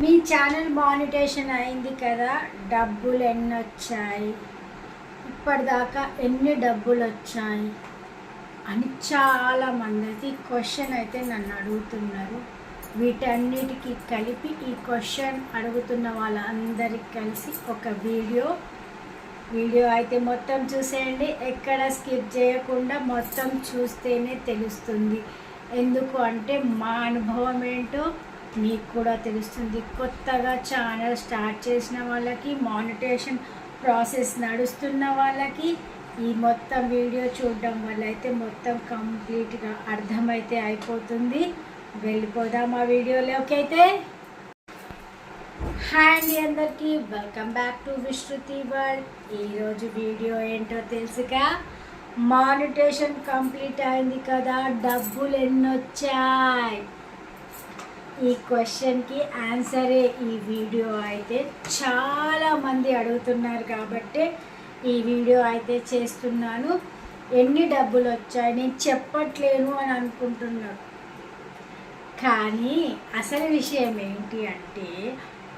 మీ channel మానిటేషన్ అయింది కదా డబ్బులు ఎన్ని వచ్చాయి ఇప్పటిదాకా ఎన్ని డబ్బులు వచ్చాయి అని చాలా మంది అయితే ఈ క్వశ్చన్ అయితే నన్ను అడుగుతున్నారు. వీటన్నిటికీ కలిపి ఈ క్వశ్చన్ అడుగుతున్న వాళ్ళందరికి కలిసి ఒక వీడియో. వీడియో అయితే మొత్తం చూసేయండి. ఎక్కడ స్కిప్ చేయకుండా మొత్తం చూస్తేనే తెలుస్తుంది. ఎందుకు అంటే మా అనుభవం ఏంటో మీకు కూడా తెలుస్తుంది. కొత్తగా ఛానల్ స్టార్ట్ చేసిన వాళ్ళకి మానిటేషన్ ప్రాసెస్ నడుస్తున్న వాళ్ళకి ఈ మొత్తం వీడియో చూడడం వల్ల అయితే మొత్తం కంప్లీట్గా అర్థమైతే అయిపోతుంది. వెళ్ళిపోదాం ఆ వీడియోలోకి అయితే. హాయ్ అండి అందరికీ. Welcome back to Vishruti world. ఈరోజు వీడియో ఏంటో తెలుసుగా మానిటేషన్ కంప్లీట్ అయింది కదా. డబ్బులు ఎన్ని వచ్చాయి ఈ క్వశ్చన్కి ఆన్సరే ఈ వీడియో అయితే చాలా మంది అడుగుతున్నారు కాబట్టి ఈ వీడియో అయితే చేస్తున్నాను. ఎన్ని డబ్బులు వచ్చాయి? నేను చెప్పట్లేను అని అనుకుంటున్నాను. కానీ అసలు విషయం ఏంటి అంటే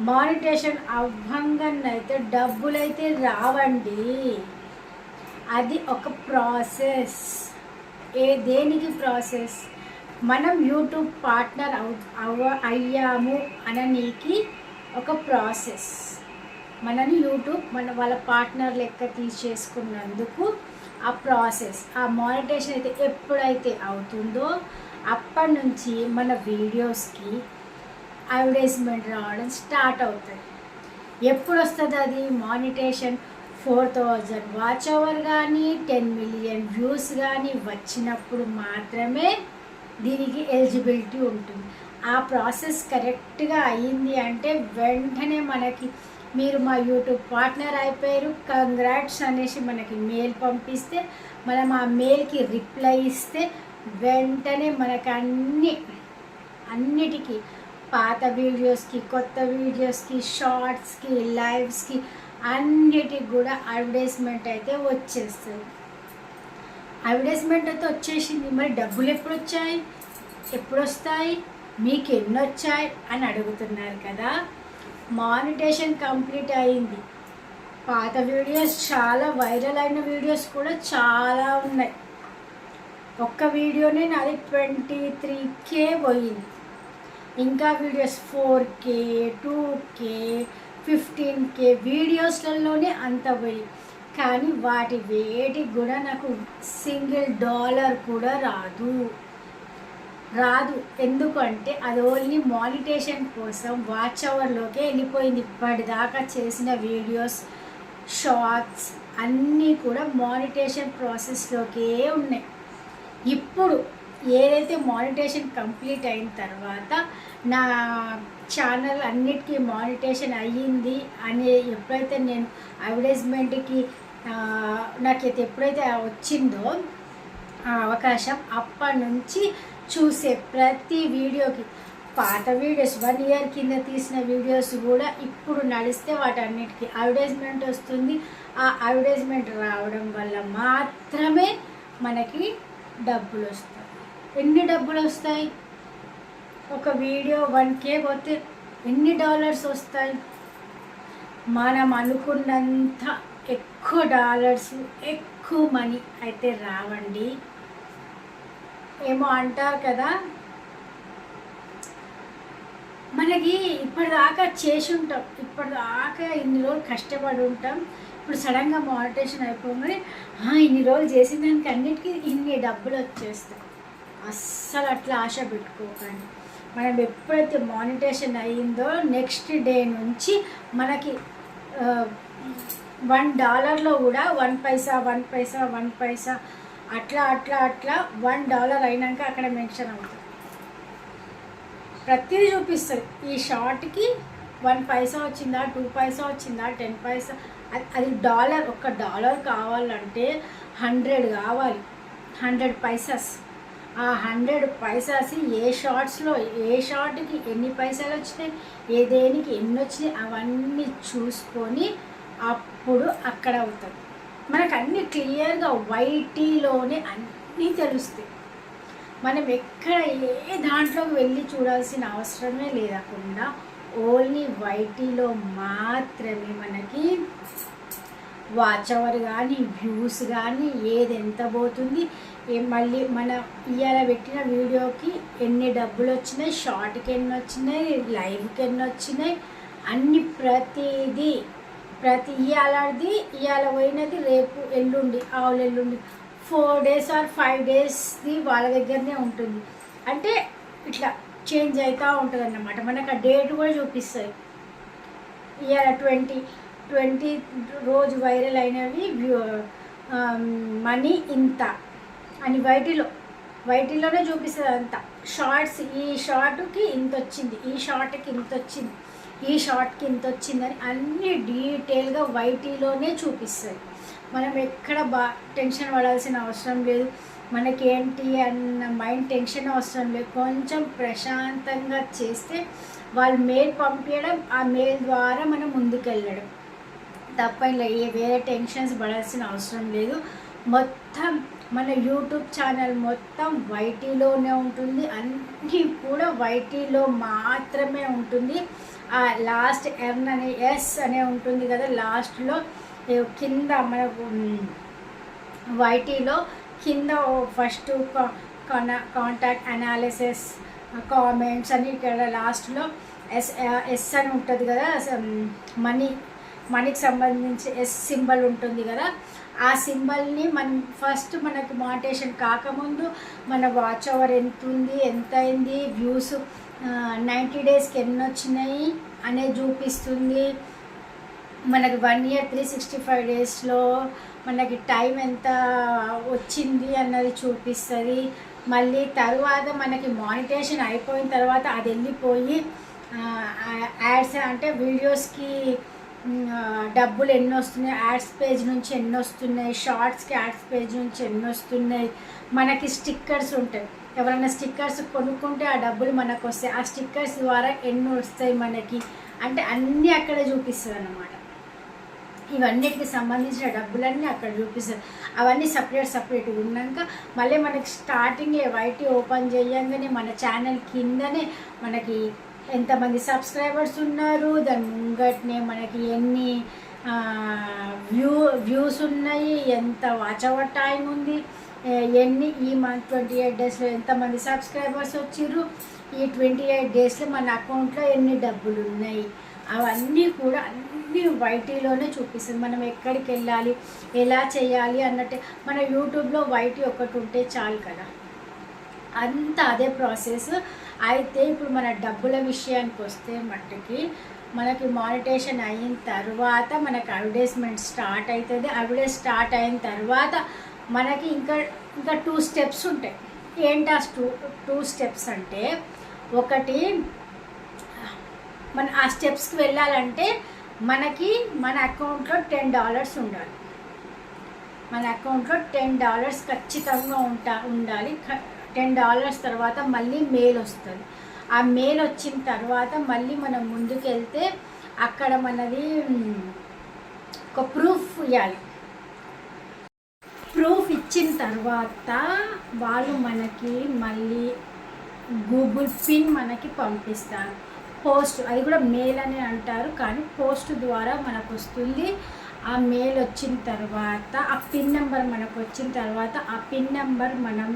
మానిటేషన్ అవ్వంగానైతే డబ్బులైతే రావండి. అది ఒక ప్రాసెస్ ఏ దేనికి ప్రాసెస్ మనం యూట్యూబ్ పార్ట్నర్ అవు అవ అయ్యాము అననీకి ఒక ప్రాసెస్. మనని యూట్యూబ్ మన వాళ్ళ పార్ట్నర్ లెక్క తీసేసుకున్నందుకు ఆ ప్రాసెస్ ఆ మానిటేషన్ అయితే ఎప్పుడైతే అవుతుందో అప్పటి నుంచి మన వీడియోస్కి అడ్వర్టైజ్మెంట్ రావడం స్టార్ట్ అవుతుంది. ఎప్పుడు వస్తుంది అది? Monetization four thousand watch hour కానీ టెన్ మిలియన్ వ్యూస్ కానీ వచ్చినప్పుడు మాత్రమే దీనికి ఎలిజిబిలిటీ ఉంటుంది. ఆ ప్రాసెస్ కరెక్ట్గా అయ్యింది అంటే వెంటనే మనకి మీరు మా యూట్యూబ్ పార్ట్నర్ అయిపోయారు. కంగ్రాట్స్ అనేసి మనకి మెయిల్ పంపిస్తే మనం ఆ మెయిల్కి రిప్లై ఇస్తే వెంటనే మనకు అన్ని అన్నిటికీ పాత వీడియోస్కి కొత్త వీడియోస్కి షార్ట్స్కి లైవ్స్కి అన్నిటికి కూడా అడ్వర్టైజ్మెంట్ అయితే వచ్చేస్తుంది. అడ్వర్టైజ్మెంట్ అయితే వచ్చేసింది. మరి డబ్బులు ఎప్పుడు వచ్చాయి ఎప్పుడు వస్తాయి మీకు ఎన్ని వచ్చాయి అని అడుగుతున్నారు కదా. మానిటేషన్ కంప్లీట్ అయింది. పాత వీడియోస్ చాలా వైరల్ అయిన వీడియోస్ కూడా చాలా ఉన్నాయి. ఒక్క వీడియోనే నాది ట్వంటీ త్రీ కే పోయింది. ఇంకా videos four K two K fifteen K వీడియోస్లలోనే అంత పోయి కానీ వాటి వేటికి కూడా నాకు సింగిల్ డాలర్ కూడా రాదు. రాదు. ఎందుకంటే అది ఓన్లీ మానిటేషన్ కోసం వాచ్ అవర్లోకే వెళ్ళిపోయింది. ఇప్పటిదాకా చేసిన వీడియోస్ షార్ట్స్ అన్నీ కూడా మానిటేషన్ ప్రాసెస్లోకే ఉన్నాయి. ఇప్పుడు ఏదైతే మానిటేషన్ కంప్లీట్ అయిన తర్వాత నా ఛానల్ అన్నిటికీ మానిటేషన్ అయ్యింది అని ఎప్పుడైతే నేను అడ్వర్టైజ్మెంట్కి నాకైతే ఎప్పుడైతే వచ్చిందో ఆ అవకాశం అప్పటి నుంచి చూసే ప్రతి వీడియోకి పాత వీడియోస్ వన్ ఇయర్ కింద తీసిన వీడియోస్ కూడా ఇప్పుడు నడిస్తే వాటన్నిటికీ అడ్వర్టైజ్మెంట్ వస్తుంది. ఆ అడ్వర్టైజ్మెంట్ రావడం వల్ల మాత్రమే మనకి డబ్బులు వస్తాయి. ఎన్ని డబ్బులు వస్తాయి? ఒక వీడియో వన్ కే పోతే ఎన్ని డాలర్స్ వస్తాయి? మనం అనుకున్నంత ఎక్కువ డాలర్స్ ఎక్కువ మనీ అయితే రావండి. ఏమో అంటారు కదా? మనకి ఇప్పటిదాకా చేసి ఉంటాం. ఇప్పటిదాకా ఇన్ని రోజులు కష్టపడి ఉంటాం. ఇప్పుడు సడన్గా మానిటేషన్ అయిపోగానే ఇన్ని రోజులు చేసిన దానికి అన్నిటికీ ఇన్ని డబ్బులు వచ్చేస్తాయి. అస్సలు అట్లా ఆశ పెట్టుకోకండి. మనం ఎప్పుడైతే మానిటేషన్ అయ్యిందో నెక్స్ట్ డే నుంచి మనకి వన్ డాలర్లో కూడా one paisa one paisa one paisa అట్లా అట్లా అట్లా వన్ డాలర్ అయినాక అక్కడ మెన్షన్ అవుతుంది. ప్రతిదీ చూపిస్తుంది. ఈ షార్ట్కి వన్ పైసా వచ్చిందా టూ పైసా వచ్చిందా టెన్ పైసా అది డాలర్ ఒక డాలర్ కావాలంటే హండ్రెడ్ కావాలి. హండ్రెడ్ పైసాస్ ఆ హండ్రెడ్ పైసాస్ ఏ షార్ట్స్లో ఏ షార్ట్కి ఎన్ని పైసలు వచ్చినాయి ఏ దేనికి ఎన్ని వచ్చినాయి అవన్నీ చూసుకొని అప్పుడు అక్కడ అవుతుంది మనకు అన్ని క్లియర్గా వైటీలోనే అన్నీ తెలుస్తాయి. మనం ఎక్కడ ఏ దాంట్లోకి వెళ్ళి చూడాల్సిన అవసరమే లేదకుండా ఓన్లీ వైటీలో మాత్రమే మనకి వాచ్ అవర్ కానీ వ్యూస్ కానీ ఏది ఎంత పోతుంది ఏం మళ్ళీ మన ఇవాళ పెట్టిన వీడియోకి ఎన్ని డబ్బులు వచ్చినాయి షార్ట్కి ఎన్ని వచ్చినాయి లైవ్కి ఎన్ని వచ్చినాయి అన్ని ప్రతిదీ ప్రతి ఇవాళది ఇవాళ పోయినది రేపు ఎల్లుండి ఆవులు ఎల్లుండి. ఫోర్ డేస్ ఆర్ ఫైవ్ డేస్ది వాళ్ళ దగ్గరనే ఉంటుంది. అంటే ఇట్లా చేంజ్ అవుతూ ఉంటుంది అన్నమాట మనకు ఆ డేట్ కూడా చూపిస్తుంది. ఇవాళ ట్వంటీ ట్వంటీ రోజు వైరల్ అయినవి మనీ ఇంత. అని వైటీలో వైటీలోనే చూపిస్తుంది అంతా. షార్ట్స్ ఈ షార్ట్కి ఇంత వచ్చింది ఈ షార్ట్కి ఇంత వచ్చింది ఈ షార్ట్కి ఇంత వచ్చిందని అన్ని డీటెయిల్గా వైటీలోనే చూపిస్తుంది. మనం ఎక్కడ బా టెన్షన్ పడాల్సిన అవసరం లేదు. మనకేంటి అన్న మైండ్ టెన్షన్ అవసరం లేదు. కొంచెం ప్రశాంతంగా చేస్తే వాళ్ళు మెయిల్ పంపించడం ఆ మెయిల్ ద్వారా మనం ముందుకెళ్ళడం. తప్ప ఇలా ఏ వేరే టెన్షన్స్ పడాల్సిన అవసరం లేదు. మొత్తం మన యూట్యూబ్ ఛానల్ మొత్తం వైటీలోనే ఉంటుంది. అన్నీ కూడా వైటీలో మాత్రమే ఉంటుంది. ఆ లాస్ట్ ఎర్న్ అనే ఎస్ అనే ఉంటుంది కదా లాస్ట్లో. కింద మనకు వైటీలో కింద ఫస్ట్ కాంటాక్ట్ అనాలిసిస్ కామెంట్స్ అని ఇక్కడ లాస్ట్లో. ఎస్ ఎస్ అని ఉంటుంది కదా మనీ మనీకి సంబంధించి ఎస్ సింబల్ ఉంటుంది కదా. ఆ సింబల్ని మనం ఫస్ట్ మనకు మాటేషన్ కాకముందు మన వాచ్ అవర్ ఎంత ఉంది ఎంత అయింది వ్యూస్ నైంటీ డేస్కి ఎన్ని వచ్చినాయి అనేది చూపిస్తుంది. మనకి one year three sixty five డేస్లో మనకి టైం ఎంత వచ్చింది అన్నది చూపిస్తుంది. మళ్ళీ తర్వాత మనకి మానిటేషన్ అయిపోయిన తర్వాత అది వెళ్ళిపోయి యాడ్స్ అంటే వీడియోస్కి డబ్బులు ఎన్ని వస్తున్నాయి? యాడ్స్ పేజ్ నుంచి ఎన్ని వస్తున్నాయి? షార్ట్స్కి యాడ్స్ పేజ్ నుంచి ఎన్ని వస్తున్నాయి? మనకి స్టిక్కర్స్ ఉంటాయి. ఎవరైనా స్టిక్కర్స్ కొనుక్కుంటే ఆ డబ్బులు మనకు వస్తాయి. ఆ స్టిక్కర్స్ ద్వారా ఎన్ని వస్తాయి మనకి? అంటే అన్నీ అక్కడే చూపిస్తుంది అన్నమాట ఇవన్నిటికి సంబంధించిన డబ్బులన్నీ అక్కడ చూపిస్తారు. అవన్నీ సపరేట్ సపరేట్ ఉన్నాక మళ్ళీ మనకి స్టార్టింగ్లో వైటీ ఓపెన్ చేయంగానే మన ఛానల్ కిందనే మనకి ఎంతమంది సబ్స్క్రైబర్స్ ఉన్నారు? దాని ముంగట్నే మనకి ఎన్ని వ్యూ వ్యూస్ ఉన్నాయి? ఎంత వాచ్ అవర్ టైం ఉంది? ఎన్ని ఈ మంత్ ట్వంటీ ఎయిట్ డేస్లో ఎంతమంది సబ్స్క్రైబర్స్ వచ్చిర్రు? ఈ ట్వంటీ ఎయిట్ డేస్లో మన అకౌంట్లో ఎన్ని డబ్బులు ఉన్నాయి? అవన్నీ కూడా అన్నీ వైటీలోనే చూపిస్తుంది. మనం ఎక్కడికి వెళ్ళాలి? ఎలా చేయాలి అన్నట్టే. మన యూట్యూబ్లో వైటీ ఒకటి ఉంటే చాలు కదా. అంతా అదే ప్రాసెస్. అయితే ఇప్పుడు మన డబ్బుల విషయానికి వస్తే మట్టుకి మనకి మానిటేషన్ అయిన తర్వాత మనకి అడ్వర్టైజ్మెంట్ స్టార్ట్ అవుతుంది అడ్వర్టైజ్ స్టార్ట్ అయిన తర్వాత మనకి ఇంకా ఇంకా టూ స్టెప్స్ ఉంటాయి. ఏంటి ఆ టూ టూ స్టెప్స్ అంటే ఒకటి మన ఆ స్టెప్స్కి వెళ్ళాలంటే మనకి మన అకౌంట్లో టెన్ డాలర్స్ ఉండాలి. మన అకౌంట్లో టెన్ డాలర్స్ ఖచ్చితంగా ఉంటా ఉండాలి. టెన్ డాలర్స్ తర్వాత మళ్ళీ మెయిల్ వస్తుంది. ఆ మెయిల్ వచ్చిన తర్వాత మళ్ళీ మనం ముందుకెళ్తే అక్కడ మనది ఒక ప్రూఫ్ ఇవ్వాలి ప్రూఫ్ ఇచ్చిన తర్వాత వాళ్ళు మనకి మళ్ళీ గూగుల్ పిన్ మనకి పంపిస్తారు. పోస్ట్ అది కూడా మెయిల్ అని అంటారు కానీ పోస్ట్ ద్వారా మనకు వస్తుంది. ఆ మెయిల్ వచ్చిన తర్వాత ఆ పిన్ నెంబర్ మనకు వచ్చిన తర్వాత ఆ పిన్ నెంబర్ మనం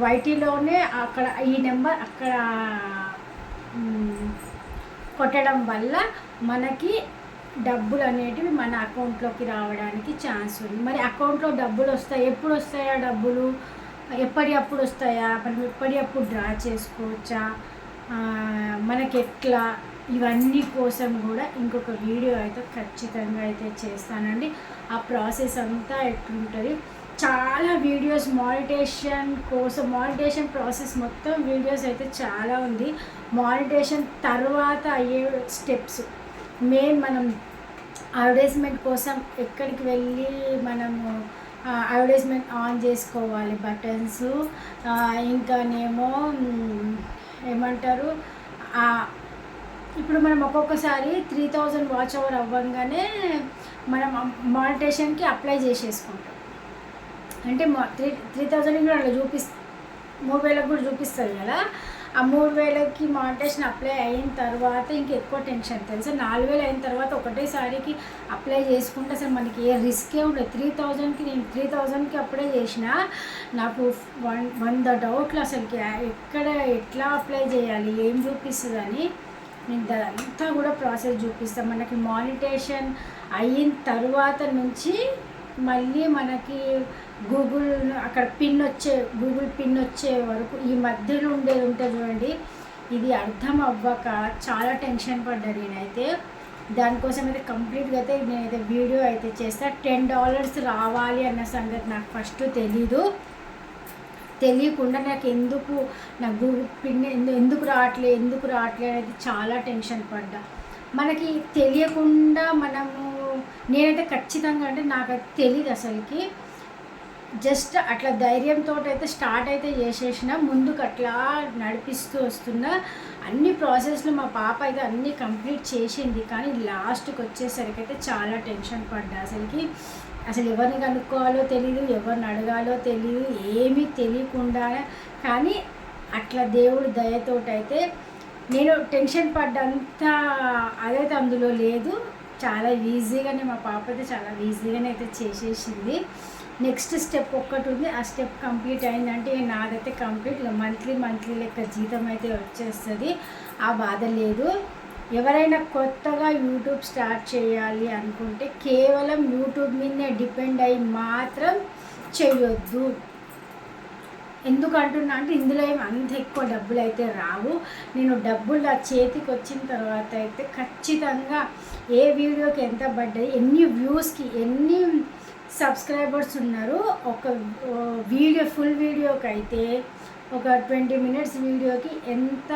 వైటీలోనే um, అక్కడ ఈ నెంబర్ అక్కడ um, కొట్టడం వల్ల మనకి డబ్బులు అనేటివి మన అకౌంట్లోకి రావడానికి ఛాన్స్ ఉంది. మరి అకౌంట్లో డబ్బులు వస్తాయి? ఎప్పుడు వస్తాయా డబ్బులు? ఎప్పటి అప్పుడు వస్తాయా? మనం ఎప్పటికప్పుడు డ్రా చేసుకోవచ్చా? మనకి ఎట్లా? ఇవన్నీ కోసం కూడా ఇంకొక వీడియో అయితే ఖచ్చితంగా అయితే చేస్తానండి. ఆ ప్రాసెస్ అంతా ఎట్లుంటుంది? చాలా వీడియోస్ మానిటేషన్ కోసం మానిటేషన్ ప్రాసెస్ మొత్తం వీడియోస్ అయితే చాలా ఉంది. మానిటేషన్ తర్వాత అయ్యే స్టెప్స్ మెయిన్ మనం అడ్వర్టైజ్మెంట్ కోసం ఎక్కడికి వెళ్ళి మనము అడ్వర్టైజ్మెంట్ ఆన్ చేసుకోవాలి. బటన్స్ ఇంకానేమో ఏమంటారు ఇప్పుడు మనం ఒక్కొక్కసారి త్రీ థౌజండ్ వాచ్ అవర్ అవ్వగానే మనం మానిటేషన్కి అప్లై చేసేసుకుంటాం. అంటే త్రీ త్రీ థౌజండ్ కూడా అలా చూపిస్ వేలకు కూడా చూపిస్తుంది కదా. ఆ మూడు వేలకి మానిటేషన్ అప్లై అయిన తర్వాత ఇంక ఎక్కువ టెన్షన్. తెలుసా? నాలుగు వేలు అయిన తర్వాత ఒకటేసారికి అప్లై చేసుకుంటే అసలు మనకి ఏ రిస్కే ఉండదు. త్రీ థౌజండ్కి నేను త్రీ థౌజండ్కి అప్పుడే చేసిన. నాకు వన్ వంద డౌట్లు అసలుకి. ఎక్కడ ఎట్లా అప్లై చేయాలి? ఏం చూపిస్తుంది అని నేను అంతా కూడా ప్రాసెస్ చూపిస్తాను మనకి మానిటేషన్ అయిన తర్వాత నుంచి మళ్ళీ మనకి గూగుల్ అక్కడ పిన్ వచ్చే గూగుల్ పిన్ వచ్చే వరకు ఈ మధ్యలో ఉండేది ఉంటుంది చూడండి ఇది అర్థం అవ్వక చాలా టెన్షన్ పడ్డాను నేనైతే దానికోసం అయితే కంప్లీట్గా అయితే నేనైతే వీడియో అయితే చేస్తా. టెన్ డాలర్స్ రావాలి అన్న సంగతి నాకు ఫస్ట్ తెలీదు. తెలియకుండా నాకు ఎందుకు నాకు గూగుల్ పిన్ ఎందుకు రావట్లే ఎందుకు రావట్లే అనేది చాలా టెన్షన్ పడ్డా. మనకి తెలియకుండా మనము నేనైతే ఖచ్చితంగా అంటే నాకు తెలియదు అసలుకి. జస్ట్ అట్లా ధైర్యంతో అయితే స్టార్ట్ అయితే చేసేసిన ముందుకు అట్లా నడిపిస్తూ వస్తున్న అన్ని ప్రాసెస్లు మా పాప అయితే అన్నీ కంప్లీట్ చేసింది. కానీ లాస్ట్కి వచ్చేసరికి అయితే చాలా టెన్షన్ పడ్డా అసలుకి. అసలు ఎవరిని కనుక్కోవాలో తెలియదు ఎవరిని అడగాలో తెలియదు ఏమీ తెలియకుండా కానీ అట్లా దేవుడు దయతోటైతే నేను టెన్షన్ పడ్డంత అదైతే అందులో లేదు. చాలా ఈజీగానే మా పాప అయితే చాలా ఈజీగానే అయితే చేసేసింది. నెక్స్ట్ స్టెప్ ఒక్కటి ఉంది. ఆ స్టెప్ కంప్లీట్ అయిందంటే నాదైతే కంప్లీట్ మంత్లీ మంత్లీ లెక్క జీతం అయితే వచ్చేస్తుంది. ఆ బాధ లేదు. ఎవరైనా కొత్తగా యూట్యూబ్ స్టార్ట్ చేయాలి అనుకుంటే కేవలం యూట్యూబ్ మీదనే డిపెండ్ అయ్యి మాత్రం చేయొద్దు. ఎందుకు అంటున్నా అంటే ఇందులో ఏమి అంత ఎక్కువ డబ్బులు అయితే రావు. నేను డబ్బులు ఆ చేతికి వచ్చిన తర్వాత అయితే ఖచ్చితంగా ఏ వీడియోకి ఎంత పడ్డాయి ఎన్ని వ్యూస్కి ఎన్ని సబ్స్క్రైబర్స్ ఉన్నారు ఒక వీడియో ఫుల్ వీడియోకి అయితే ఒక ట్వంటీ మినిట్స్ వీడియోకి ఎంత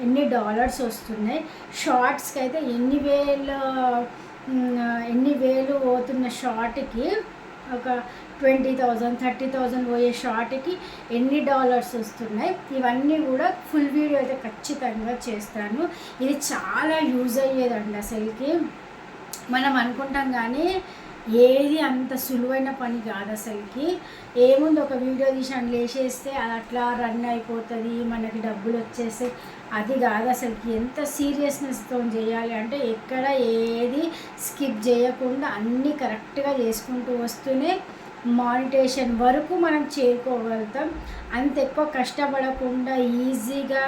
ఎన్ని డాలర్స్ వస్తున్నాయి షార్ట్స్కి అయితే ఎన్ని వేలు ఎన్ని వేలు పోతున్న షార్ట్కి ఒక ట్వంటీ థౌజండ్ థర్టీ థౌజండ్ పోయే షార్ట్కి ఎన్ని డాలర్స్ వస్తున్నాయి? ఇవన్నీ కూడా ఫుల్ వీడియో అయితే ఖచ్చితంగా చేస్తాను. ఇది చాలా యూజ్ అయ్యేదండి అసలుకి. మనం అనుకుంటాం కానీ ఏది అంత సులువైన పని కాదు అసలుకి. ఏముంది ఒక వీడియో తీసి అని లేచేస్తే అది అట్లా రన్ అయిపోతుంది మనకి డబ్బులు వచ్చేస్తే. అది కాదు అసలుకి. ఎంత సీరియస్నెస్తో చేయాలి అంటే ఎక్కడ ఏది స్కిప్ చేయకుండా అన్నీ కరెక్ట్గా చేసుకుంటూ వస్తూనే మానిటేషన్ వరకు మనం చేరుకోగలుగుతాం. అంత ఎక్కువ కష్టపడకుండా ఈజీగా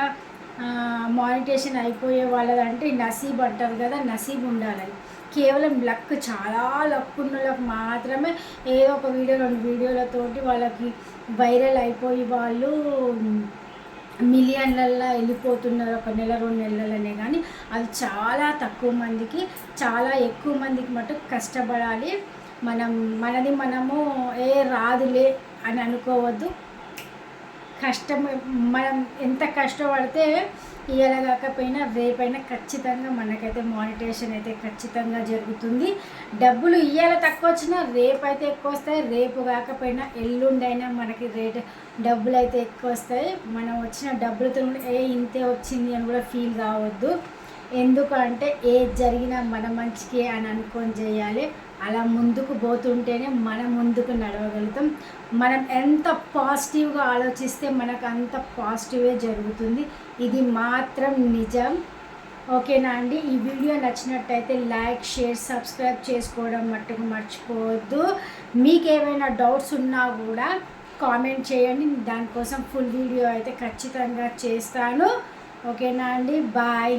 మానిటేషన్ అయిపోయే వాళ్ళదంటే నసీబ్ అంటారు కదా నసీబ్ ఉండాలని. కేవలం లక్ చాలా లక్ ఉన్న వాళ్ళకి మాత్రమే ఏదో ఒక వీడియో రెండు వీడియోలతోటి వాళ్ళకి వైరల్ అయిపోయి వాళ్ళు మిలియన్లల్లో వెళ్ళిపోతున్నారు ఒక నెల రెండు నెలలనే కానీ. అది చాలా తక్కువ మందికి చాలా ఎక్కువ మందికి మటుకు కష్టపడాలి. మనం మనది మనము ఏ రాదులే అని అనుకోవద్దు. కష్టం మనం ఎంత కష్టపడితే ఇవాళ కాకపోయినా రేపైనా ఖచ్చితంగా మనకైతే మానిటేషన్ అయితే ఖచ్చితంగా జరుగుతుంది. డబ్బులు ఇవాళ తక్కువ వచ్చినా రేపు అయితే ఎక్కువ వస్తాయి రేపు కాకపోయినా ఎల్లుండైనా మనకి రేట్ డబ్బులు అయితే ఎక్కువ వస్తాయి మనం వచ్చిన డబ్బులతో ఏ ఇంతే వచ్చింది అని కూడా ఫీల్ కావద్దు. ఎందుకంటే ఏది జరిగినా మన మంచికి అని అనుకొని చేయాలి. అలా ముందుకు పోతుంటేనే మనం ముందుకు నడవగలుగుతాం. మనం ఎంత పాజిటివ్గా ఆలోచిస్తే మనకు అంత పాజిటివే జరుగుతుంది. ఇది మాత్రం నిజం. ఓకేనా అండి? ఈ వీడియో నచ్చినట్టయితే లైక్ షేర్ సబ్స్క్రైబ్ చేసుకోవడం మట్టుకు మర్చిపోవద్దు. మీకు ఏమైనా డౌట్స్ ఉన్నా కూడా కామెంట్ చేయండి. దానికోసం ఫుల్ వీడియో అయితే ఖచ్చితంగా చేస్తాను. ఓకేనా అండి? బాయ్